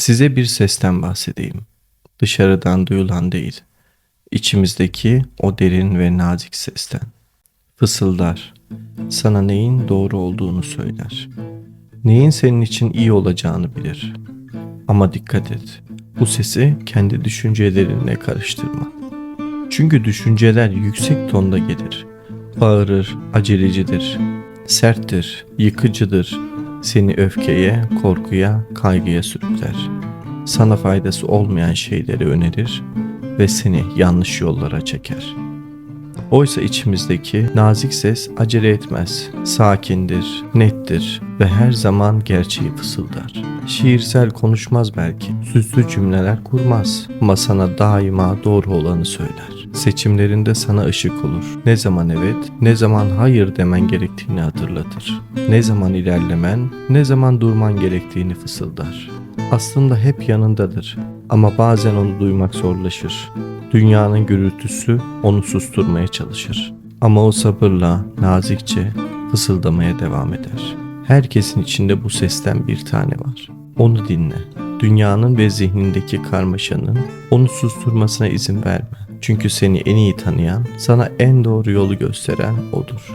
Size bir sesten bahsedeyim. Dışarıdan duyulan değil. İçimizdeki o derin ve nazik sesten. Fısıldar. Sana neyin doğru olduğunu söyler. Neyin senin için iyi olacağını bilir. Ama dikkat et. Bu sesi kendi düşüncelerinle karıştırma. Çünkü düşünceler yüksek tonda gelir. Bağırır, acelecidir, serttir, yıkıcıdır. Seni öfkeye, korkuya, kaygıya sürükler. Sana faydası olmayan şeyleri önerir ve seni yanlış yollara çeker. Oysa içimizdeki nazik ses acele etmez. Sakindir, nettir ve her zaman gerçeği fısıldar. Şiirsel konuşmaz belki, süslü cümleler kurmaz ama sana daima doğru olanı söyler. Seçimlerinde sana ışık olur. Ne zaman evet, ne zaman hayır demen gerektiğini hatırlatır. Ne zaman ilerlemen, ne zaman durman gerektiğini fısıldar. Aslında hep yanındadır ama bazen onu duymak zorlaşır. Dünyanın gürültüsü onu susturmaya çalışır. Ama o sabırla, nazikçe fısıldamaya devam eder. Herkesin içinde bu sesten bir tane var. Onu dinle. Dünyanın ve zihnindeki karmaşanın onu susturmasına izin verme. Çünkü seni en iyi tanıyan, sana en doğru yolu gösteren odur.